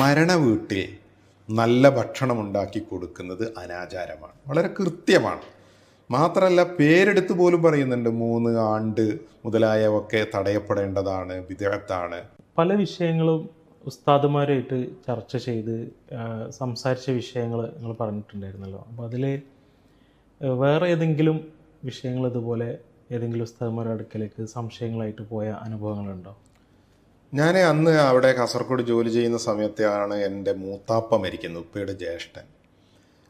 മരണ വീട്ടിൽ നല്ല ഭക്ഷണം ഉണ്ടാക്കി കൊടുക്കുന്നത് അനാചാരമാണ്. വളരെ കൃത്യമാണ്. മാത്രമല്ല പേരെടുത്ത് പോലും പറയുന്നുണ്ട് മൂന്ന് ആണ്ട് മുതലായവൊക്കെ തടയപ്പെടേണ്ടതാണ് വിദഗ്ധാണ് പല വിഷയങ്ങളും ഉസ്താദുമാരായിട്ട് ചർച്ച ചെയ്ത് സംസാരിച്ച വിഷയങ്ങൾ നിങ്ങൾ പറഞ്ഞിട്ടുണ്ടായിരുന്നല്ലോ. അപ്പോൾ അതിൽ വേറെ ഏതെങ്കിലും വിഷയങ്ങൾ ഇതുപോലെ ഏതെങ്കിലും ഉസ്താദുമാരുടെ അടുക്കലേക്ക് സംശയങ്ങളായിട്ട് പോയ അനുഭവങ്ങളുണ്ടോ? ഞാൻ അന്ന് അവിടെ കാസർഗോഡ് ജോലി ചെയ്യുന്ന സമയത്താണ് എന്റെ മൂത്താപ്പ മരിക്കുന്നത് ഉപ്പയുടെ ജ്യേഷ്ഠൻ.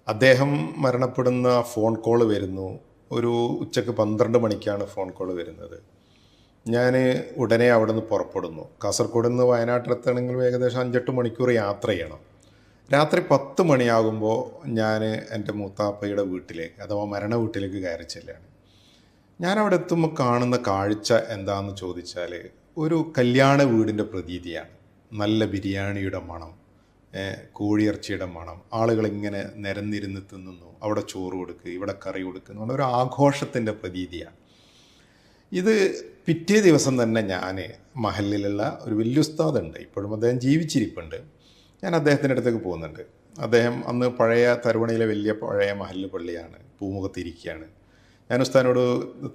അദ്ദേഹം മരണപ്പെടുന്ന ഫോൺ കോൾ വരുന്നു. ഒരു ഉച്ചയ്ക്ക് പന്ത്രണ്ട് മണിക്കാണ് ഫോൺ കോൾ വരുന്നത്. ഞാൻ ഉടനെ അവിടെ നിന്ന് പുറപ്പെടുന്നു. കാസർഗോഡ് നിന്ന് വയനാട്ടിലെത്തണമെങ്കിൽ ഏകദേശം അഞ്ചെട്ട് മണിക്കൂർ യാത്ര ചെയ്യണം. രാത്രി പത്ത് മണിയാകുമ്പോൾ ഞാൻ എന്റെ മൂത്താപ്പയുടെ വീട്ടിലേക്ക് അഥവാ മരണ വീട്ടിലേക്ക് കയറി ചെല്ലുകയാണ് ഞാനവിടെ എത്തുമ്പോൾ കാണുന്ന കാഴ്ച എന്താണെന്ന് ചോദിച്ചാൽ ഒരു കല്യാണ വീടിന്റെ പ്രതീതിയാണ്. നല്ല ബിരിയാണിയുടെ മണം കോഴിയിറച്ചിയുടെ മണം ആളുകളിങ്ങനെ നിരന്നിരുന്ന് തിന്നുന്നു അവിടെ ചോറ് കൊടുക്കുക ഇവിടെ കറി പറഞ്ഞ ഒരു ആഘോഷത്തിന്റെ പ്രതീതിയാണ്. ഇത് പിറ്റേ ദിവസം തന്നെ ഞാൻ മഹലിലുള്ള ഒരു വലിയ ഉസ്താദുണ്ട്. ഇപ്പോഴും അദ്ദേഹം ജീവിച്ചിരിപ്പുണ്ട്. ഞാൻ അദ്ദേഹത്തിന്റെ അടുത്തേക്ക് പോകുന്നുണ്ട്. അദ്ദേഹം അന്ന് പഴയ തരുവണയിലെ വലിയ പഴയ മഹല്ല് പള്ളിയാണ് പൂമുഖത്തിരിക്കുകയാണ് ഞാൻ ഉസ്താദിനോട്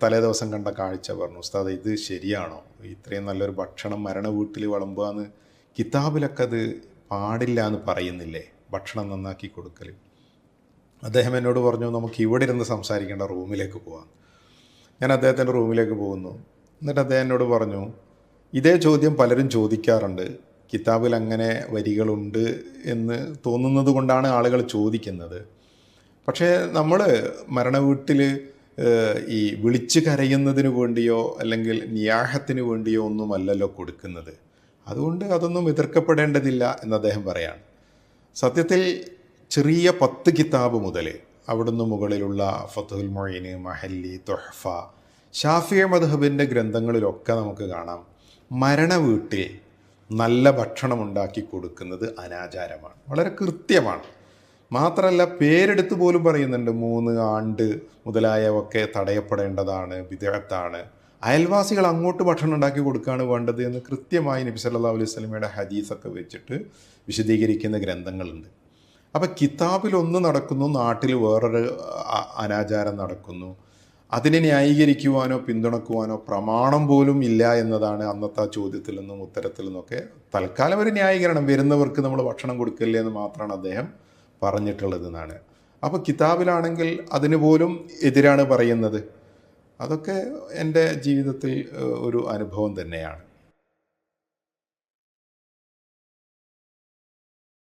തലേ ദിവസം കണ്ട കാഴ്ച പറഞ്ഞു ഉസ്താദ് ഇത് ശരിയാണോ? ഇത്രയും നല്ലൊരു ഭക്ഷണം മരണ വീട്ടിൽ വളമ്പുക എന്ന് കിതാബിലൊക്കെ അത് പാടില്ല എന്ന് പറയുന്നില്ലേ? ഭക്ഷണം നന്നാക്കി കൊടുക്കൽ അദ്ദേഹം എന്നോട് പറഞ്ഞു നമുക്ക് ഇവിടെ ഇരുന്ന് സംസാരിക്കേണ്ട റൂമിലേക്ക് പോകാം ഞാൻ അദ്ദേഹത്തിന്റെ റൂമിലേക്ക് പോകുന്നു. എന്നിട്ട് അദ്ദേഹം എന്നോട് പറഞ്ഞു ഇതേ ചോദ്യം പലരും ചോദിക്കാറുണ്ട്. കിതാബിൽ അങ്ങനെ വരികളുണ്ട് എന്ന് തോന്നുന്നത് കൊണ്ടാണ് ആളുകൾ ചോദിക്കുന്നത്. പക്ഷേ നമ്മൾ മരണ വീട്ടിൽ ഈ വിളിച്ചു കരയുന്നതിന് വേണ്ടിയോ അല്ലെങ്കിൽ നിയാഹത്തിന് വേണ്ടിയോ ഒന്നുമല്ലല്ലോ കൊടുക്കുന്നത്. അതുകൊണ്ട് അതൊന്നും എതിർക്കപ്പെടേണ്ടതില്ല എന്ന് അദ്ദേഹം പറയാണ്. സത്യത്തിൽ ചെറിയ പത്ത് കിതാബ് മുതൽ അവിടുന്ന് മുകളിലുള്ള ഫത്തുൽ മൊയ്ന് മഹല്ലി തൊഹഫ ഷാഫിയ മധുബിന്റെ ഗ്രന്ഥങ്ങളിലൊക്കെ നമുക്ക് കാണാം. മരണ വീട്ടിൽ നല്ല ഭക്ഷണം ഉണ്ടാക്കി കൊടുക്കുന്നത് അനാചാരമാണ്. വളരെ കൃത്യമാണ്. മാത്രമല്ല പേരെടുത്ത് പോലും പറയുന്നുണ്ട് മൂന്ന് ആണ്ട് മുതലായവൊക്കെ തടയപ്പെടേണ്ടതാണ് വിദഗ്ധാണ് അയൽവാസികൾ അങ്ങോട്ട് ഭക്ഷണം ഉണ്ടാക്കി കൊടുക്കുകയാണ് വേണ്ടത് എന്ന് കൃത്യമായി നബി സല്ലല്ലാഹു അലൈഹി സ്വലമയുടെ ഹദീസൊക്കെ വെച്ചിട്ട് വിശദീകരിക്കുന്ന ഗ്രന്ഥങ്ങളുണ്ട്. അപ്പോൾ കിതാബിൽ ഒന്ന് നടക്കുന്നു നാട്ടിൽ വേറൊരു അനാചാരം നടക്കുന്നു. അതിനെ ന്യായീകരിക്കുവാനോ പിന്തുണക്കുവാനോ പ്രമാണം പോലും ഇല്ല എന്നതാണ് അന്നത്തെ ചോദ്യത്തിൽ നിന്നും ഉത്തരത്തിൽ നിന്നൊക്കെ തൽക്കാലം ഒരു ന്യായീകരണം. വരുന്നവർക്ക് നമ്മൾ ഭക്ഷണം കൊടുക്കില്ലേ എന്ന് മാത്രമാണ് അദ്ദേഹം പറഞ്ഞിട്ടുള്ളത് എന്നാണ് അപ്പോൾ കിതാബിലാണെങ്കിൽ അതിന് പോലും എതിരാണ് പറയുന്നത്. അതൊക്കെ എന്റെ ജീവിതത്തിൽ ഒരു അനുഭവം തന്നെയാണ്.